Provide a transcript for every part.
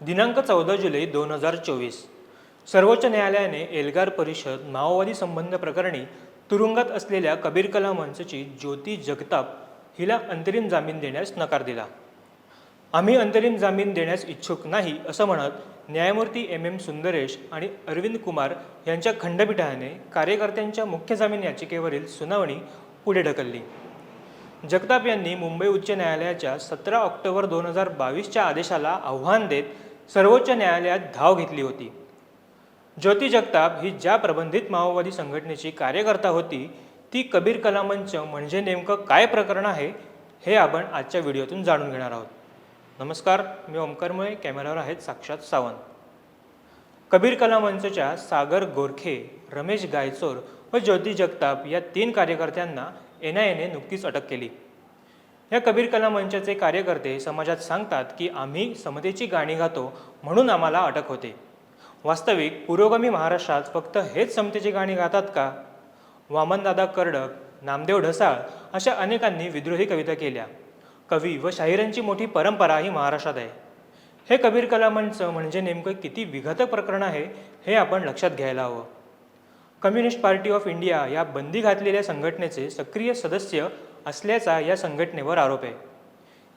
दिनांक चौदा जुलै दोन हजार चोवीस. सर्वोच्च न्यायालयाने एल्गार परिषद माओवादी संबंध प्रकरणी तुरुंगात असलेल्या कबीर कला मंचची ज्योती जगताप हिला अंतरिम जामीन देण्यास नकार दिला. आम्ही अंतरिम जामीन देण्यास इच्छुक नाही असं म्हणत न्यायमूर्ती एम एम सुंदरेश आणि अरविंद कुमार यांच्या खंडपीठाने कार्यकर्त्यांच्या मुख्य जामीन याचिकेवरील सुनावणी पुढे ढकलली. जगताप यांनी मुंबई उच्च न्यायालयाच्या सतरा ऑक्टोबर दोन हजार बावीसच्या आदेशाला आव्हान देत सर्वोच्च न्यायालयात धाव घेतली होती. ज्योती जगताप ही ज्या प्रबंधित माओवादी संघटनेची कार्यकर्ता होती ती कबीर कला मंच म्हणजे नेमकं काय प्रकरण आहे हे आपण आजच्या व्हिडिओतून जाणून घेणार आहोत. नमस्कार मी ओमकार मुळे कॅमेऱ्यावर आहेत साक्षात सावंत. कबीर कला मंचच्या सागर गोरखे रमेश गायचोर व ज्योती जगताप या तीन कार्यकर्त्यांना एन आय एने नुकतीच अटक केली. या कबीर कला मंचाचे कार्यकर्ते समाजात सांगतात की आम्ही समतेची गाणी गातो म्हणून आम्हाला अटक होते. वास्तविक पुरोगामी महाराष्ट्रात फक्त हेच समतेची गाणी गातात का? वामनदादा कर्डक नामदेव ढसाळ अशा अनेकांनी विद्रोही कविता केल्या. कवी व शाहिरांची मोठी परंपरा ही महाराष्ट्रात आहे. हे कबीर कला मंच म्हणजे नेमकं किती विघातक प्रकरण आहे हे आपण लक्षात घ्यायला हवं. कम्युनिस्ट पार्टी ऑफ इंडिया या बंदी घातलेल्या संघटनेचे सक्रिय सदस्य असल्याचा या संघटनेवर आरोप आहे.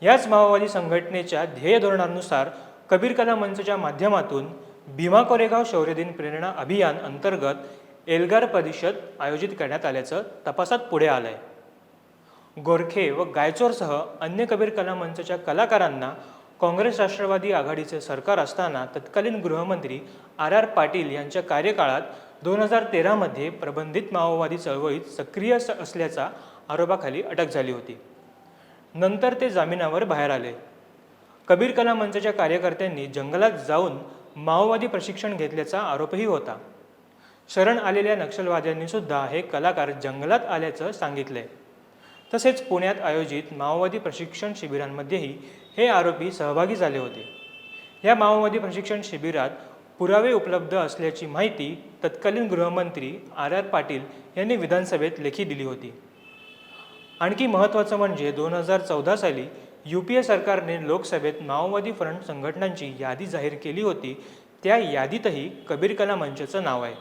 याच माओवादी संघटनेच्या ध्येय धोरणानुसार कबीर कला मंचच्या माध्यमातून भीमा कोरेगाव शौर्यदिन प्रेरणा अभियान अंतर्गत एल्गार परिषद आयोजित करण्यात आल्याचं तपासात पुढे आलं आहे गोरखे व गायचोरसह अन्य कबीर कला मंचच्या कलाकारांना काँग्रेस राष्ट्रवादी आघाडीचे सरकार असताना तत्कालीन गृहमंत्री आर आर पाटील यांच्या कार्यकाळात दोन हजार तेरामध्ये प्रबंधित माओवादी चळवळीत सक्रिय असल्याचा आरोपाखाली अटक झाली होती. नंतर ते जामिनावर बाहेर आले. कबीर कला मंचाच्या कार्यकर्त्यांनी जंगलात जाऊन माओवादी प्रशिक्षण घेतल्याचा आरोपही होता. शरण आलेल्या नक्षलवाद्यांनी सुद्धा हे कलाकार जंगलात आल्याचं सांगितले तसेच पुण्यात आयोजित माओवादी प्रशिक्षण शिबिरांमध्येही हे आरोपी सहभागी झाले होते. या माओवादी प्रशिक्षण शिबिरात पुरावे उपलब्ध असल्याची माहिती तत्कालीन गृहमंत्री आर आर पाटील यांनी विधानसभेत लेखी दिली होती. आणखी महत्त्वाचं म्हणजे दोन हजार चौदा साली यू पी ए सरकारने लोकसभेत माओवादी फ्रंट संघटनांची यादी जाहीर केली होती. त्या यादीतही कबीर कला मंचाचं नाव आहे.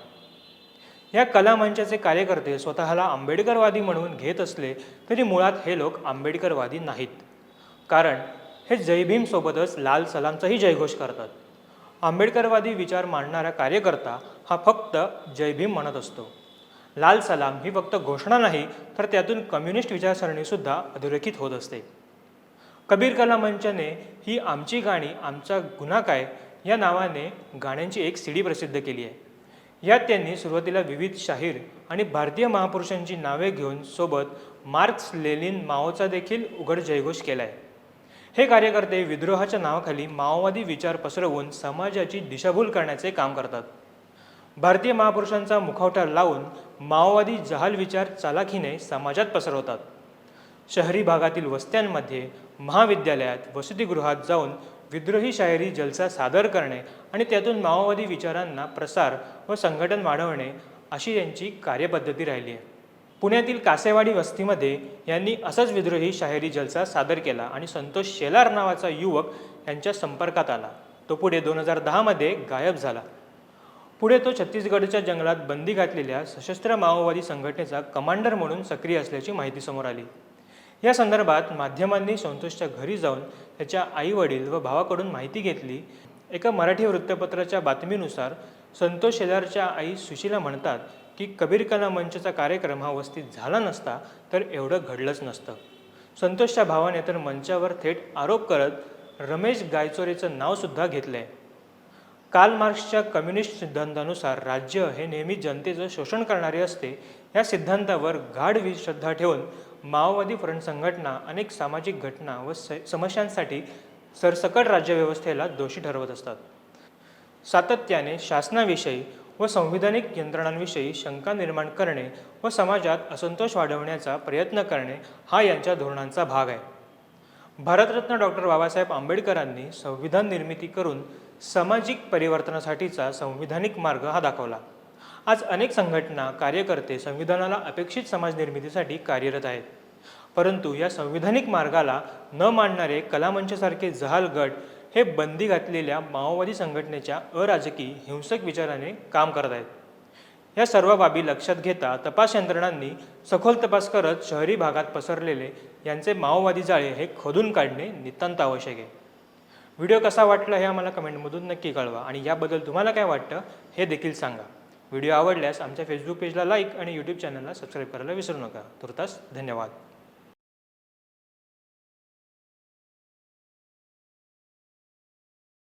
या कला मंचाचे कार्यकर्ते स्वतःला आंबेडकरवादी म्हणून घेत असले तरी मुळात हे लोक आंबेडकरवादी नाहीत. कारण हे जय भीमसोबतच लाल सलामचाही जयघोष करतात. आंबेडकरवादी विचार मांडणारा कार्यकर्ता हा फक्त जय भीम म्हणत असतो. लाल सलाम ही फक्त घोषणा नाही तर त्यातून कम्युनिस्ट विचारसरणीसुद्धा अधोरेखित होत असते. कबीर कला मंचाने ही आमची गाणी आमचा गुन्हा काय या नावाने गाण्यांची एक सीडी प्रसिद्ध केली आहे. यात त्यांनी सुरुवातीला विविध शाहीर आणि भारतीय महापुरुषांची नावे घेऊन सोबत मार्क्स लेनिन माओचा देखील उघड जयघोष केला आहे हे कार्यकर्ते विद्रोहाच्या नावाखाली माओवादी विचार पसरवून समाजाची दिशाभूल करण्याचे काम करतात. भारतीय महापुरुषांचा मुखवटा लावून माओवादी जहाल विचार चालाखीने समाजात पसरवतात. शहरी भागातील वस्त्यांमध्ये महाविद्यालयात वसतिगृहात जाऊन विद्रोही शायरी जलसा सादर करणे आणि त्यातून माओवादी विचारांना प्रसार व संघटन वाढवणे अशी यांची कार्यपद्धती राहिली आहे. पुण्यातील कासेवाडी वस्तीमध्ये यांनी असाच विद्रोही शाहिरी जलसा सादर केला आणि संतोष शेलार नावाचा युवक यांच्या संपर्कात आला. तो पुढे दोन हजार दहामध्ये गायब झाला. पुढे तो छत्तीसगडच्या जंगलात बंदी घातलेल्या सशस्त्र माओवादी संघटनेचा कमांडर म्हणून सक्रिय असल्याची माहिती समोर आली. या संदर्भात माध्यमांनी संतोषच्या घरी जाऊन त्याच्या आई वडील व भावाकडून माहिती घेतली. एका मराठी वृत्तपत्राच्या बातमीनुसार संतोष शेजारच्या आई सुशीला म्हणतात की कबीर कला मंचचा कार्यक्रम हा वस्तीत झाला नसता तर एवढं घडलंच नसतं. संतोषच्या भावाने तर मंचावर थेट आरोप करत रमेश गायचोरेचं नावसुद्धा घेतलं आहे काल मार्क्सच्या कम्युनिस्ट सिद्धांतानुसार राज्य हे नेहमी जनतेचं शोषण करणारे असते या सिद्धांतावर गाढ विश्रद्धा ठेवून माओवादी फ्रंट संघटना अनेक सामाजिक घटना व स समस्यांसाठी सरसकट राज्यव्यवस्थेला दोषी ठरवत असतात. सातत्याने शासनाविषयी व संविधानिक यंत्रणांविषयी शंका निर्माण करणे व समाजात असंतोष वाढवण्याचा प्रयत्न करणे हा यांच्या धोरणांचा भाग आहे. भारतरत्न डॉक्टर बाबासाहेब आंबेडकरांनी संविधान निर्मिती करून सामाजिक परिवर्तनासाठीचा संविधानिक मार्ग हा दाखवला. आज अनेक संघटना कार्यकर्ते संविधानाला अपेक्षित समाज निर्मितीसाठी कार्यरत आहेत. परंतु या संविधानिक मार्गाला न मानणारे कलामंचसारखे जहाल गट हे बंदी घातलेल्या माओवादी संघटनेच्या अराजकीय हिंसक विचाराने काम करत आहेत. या सर्व बाबी लक्षात घेता तपास यंत्रणांनी सखोल तपास करत शहरी भागात पसरलेले यांचे माओवादी जाळे हे खोदून काढणे नितांत आवश्यक आहे. व्हिडिओ कसा वाटला हे आम्हाला कमेंटमधून नक्की कळवा आणि याबद्दल तुम्हाला काय वाटतं हे देखील सांगा. व्हिडिओ आवडल्यास आमच्या फेसबुक पेजला लाईक आणि यूट्यूब चॅनलला सबस्क्राईब करायला विसरू नका. तुर्तास धन्यवाद.